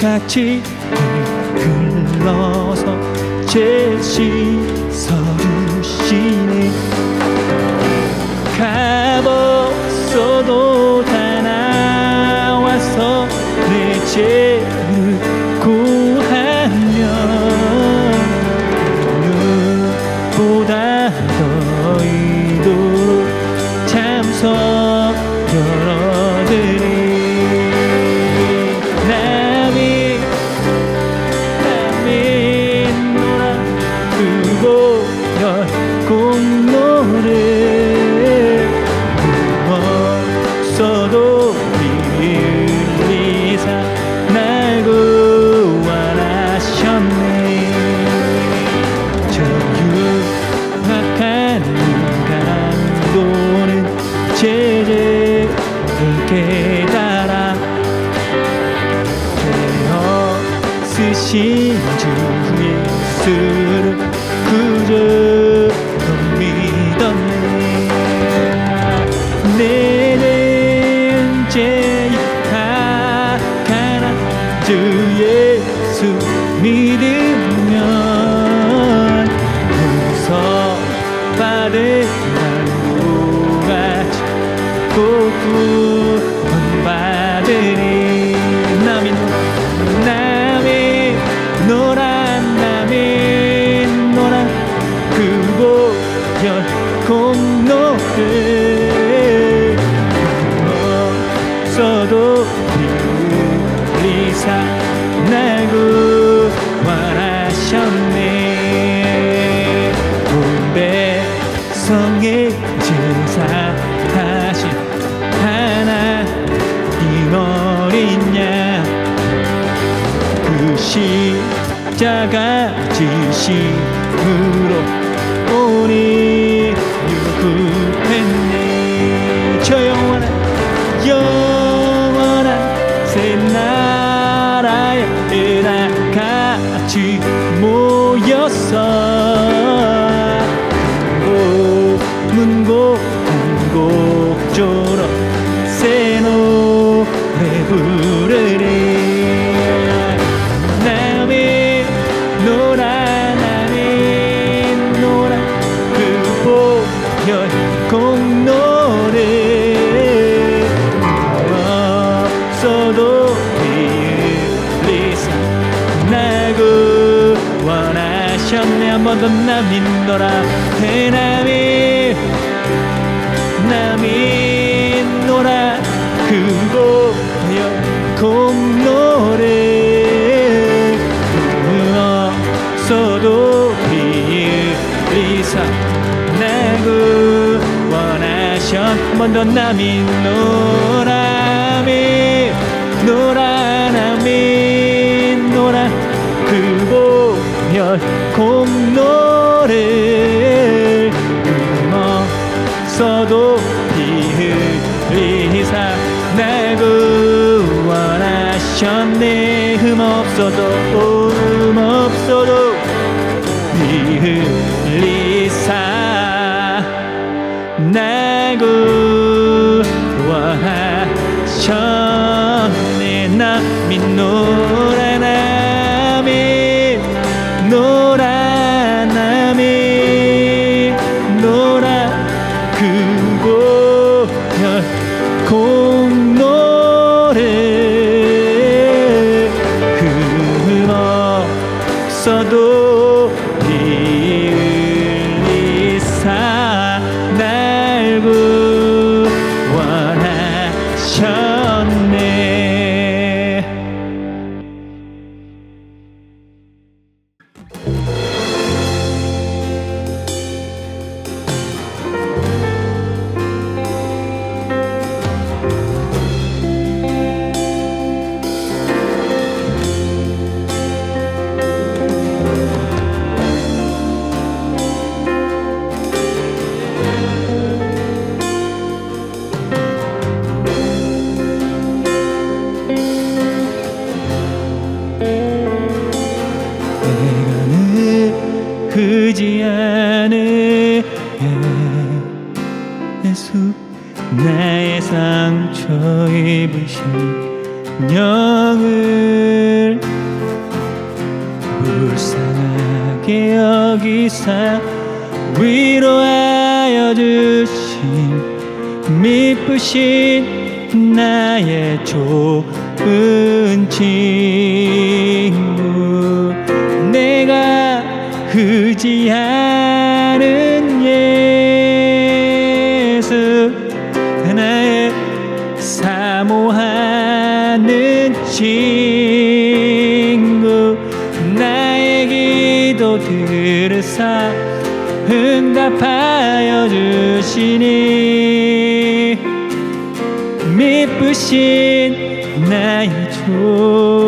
같이 흘러서 죄 씻어주시 써도 리사 날 구원하셨네. 온 백성의 제사 하신 하나님 어린 양그 십자가 지심 같이 모여서 문고 한곡조 노라 해남이 남이 노라. 그 보혈 공로를 없어도 빌리사. 날 구원하셨 한번더 남이 노라미 노라 남이 노라. 그 보혈 공 써도 비흘리사 날 구원하셨네. 흠 없어도 흠없어도 비흘리사 날 구원하셨네. 남이 노라 흠없 미쁘신 나의 좋은 친구. 내가 의지하는 예수 나의 사모하는 친구. 나의 기도 들으사 응답하여 주시니 나의 좋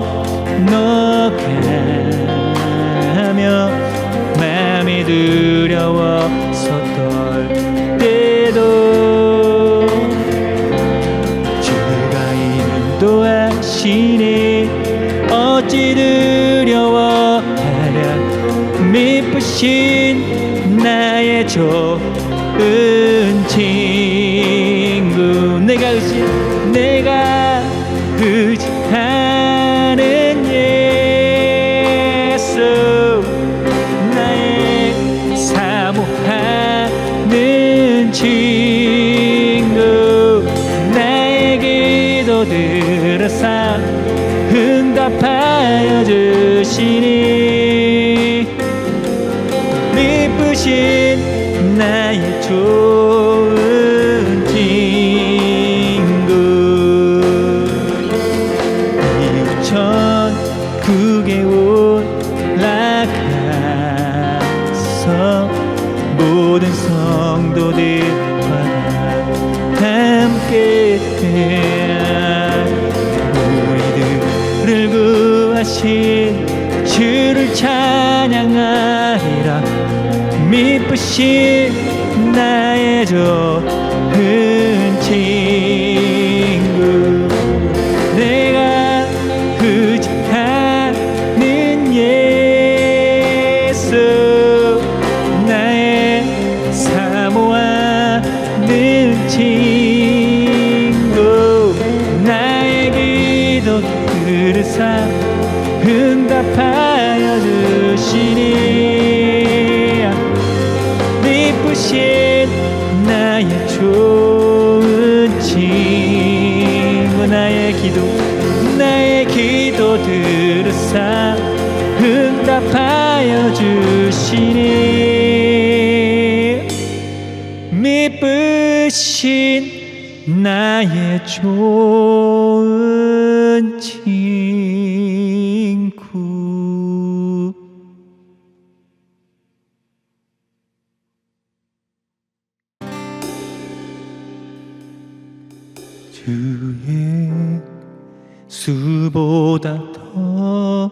건너가며 마음이 두 친구 나의 기도 들으사 응답하여 주시니 우리들을 구하신 주를 찬양하리라. 미쁘신 나의 좋 들으사 응답하여 주시니 미쁘신 나의 좋은 친구 나의 기도 나의 기도 들으사 응답하여 주시니 미쁘신 나의 좋 주의 수보다 더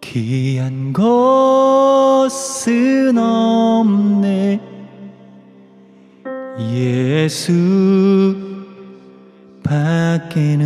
귀한 것은 없네. 예수 밖에는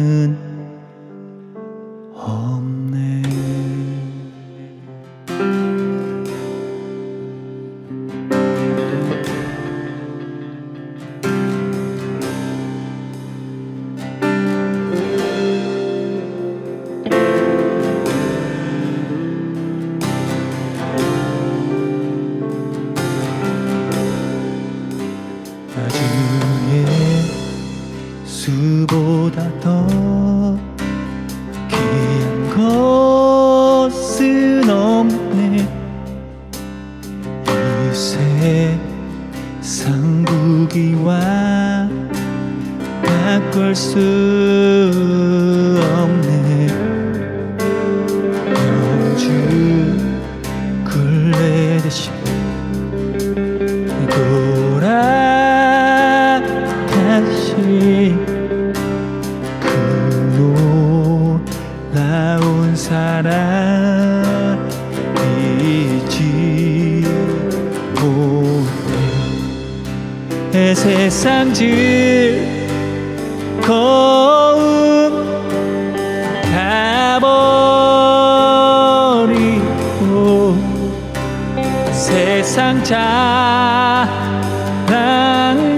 세상 자랑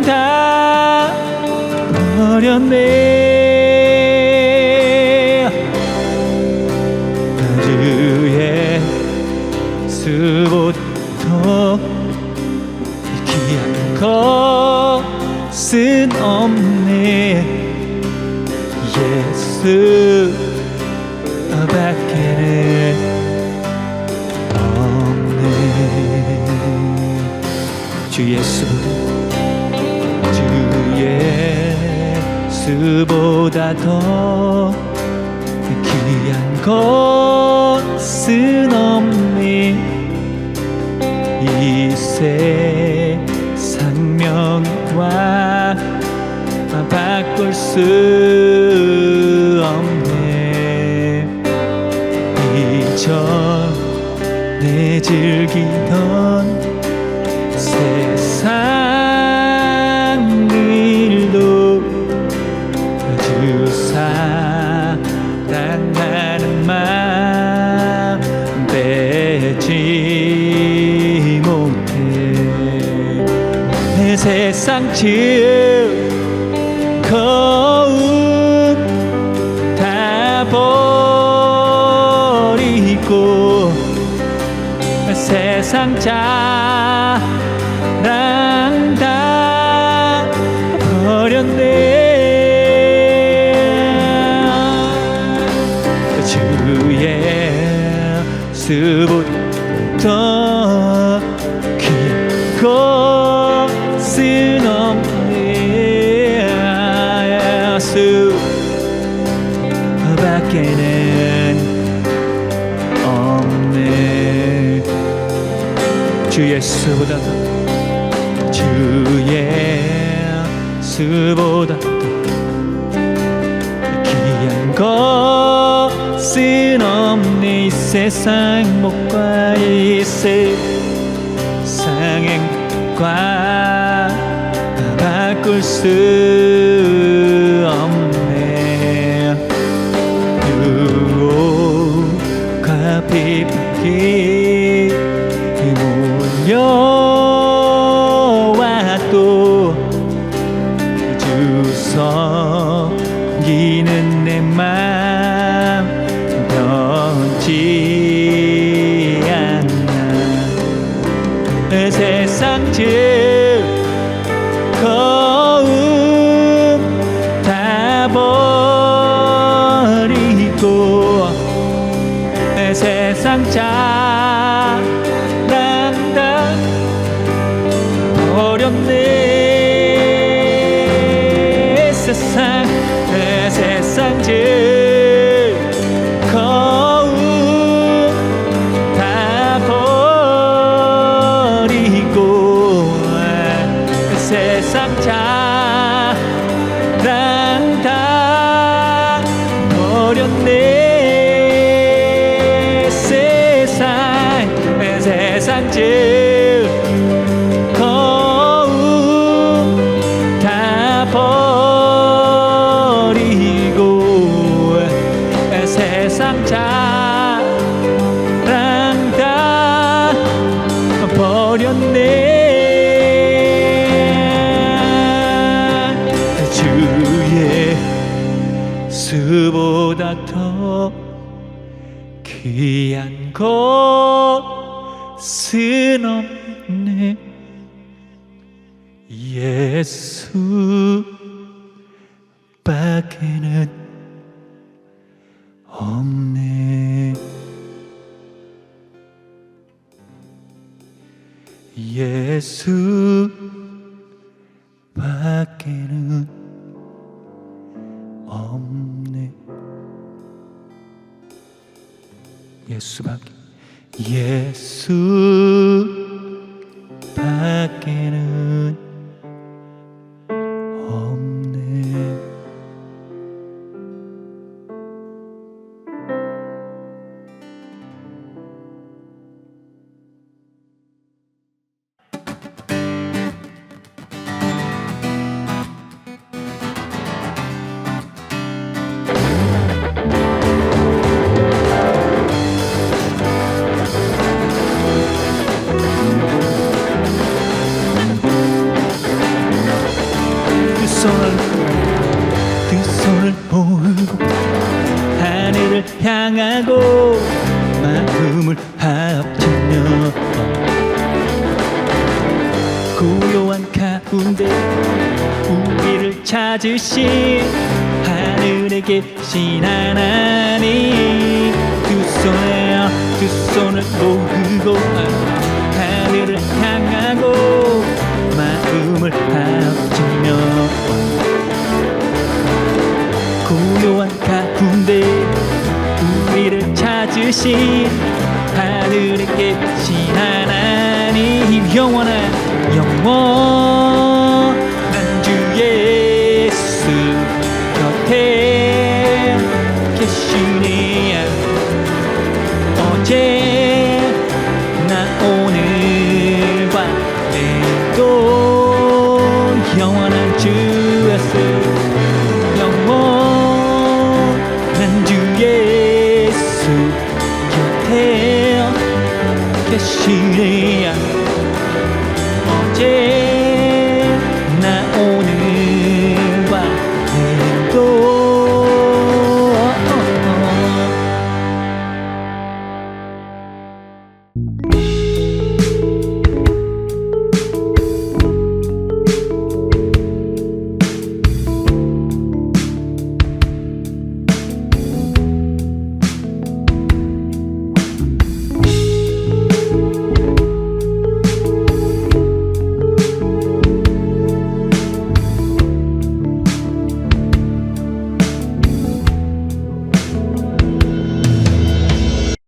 다 버렸네. 주의 수부터 귀한 것은 없네. 예수 예수보다 더 귀한 것은 없네 이 세상 명과 바꿀 수 없네. 이전에 즐기던 세상 즐거움 다 버리고 세상 자랑 다 버렸네. 주의 수부터 밖에는 없네. 주 예수보다 더주 예수보다 더 귀한 것은 없네. 이 세상 목과 이 세상 행과 바꿀 수 세상 자랑 다 버렸네. 세상 세상 예수 밖에는 없네. 예수 밖에는 없네. 예수밖에 합치며 고요한 가운데 우리를 찾으신 하늘에 계신 하나님. 두 손에 두 손을 모으고 하늘을 향하고 마음을 합치며. 고요한 가운데 우리를 찾으신 하늘에 계신 하나님 영원한 영원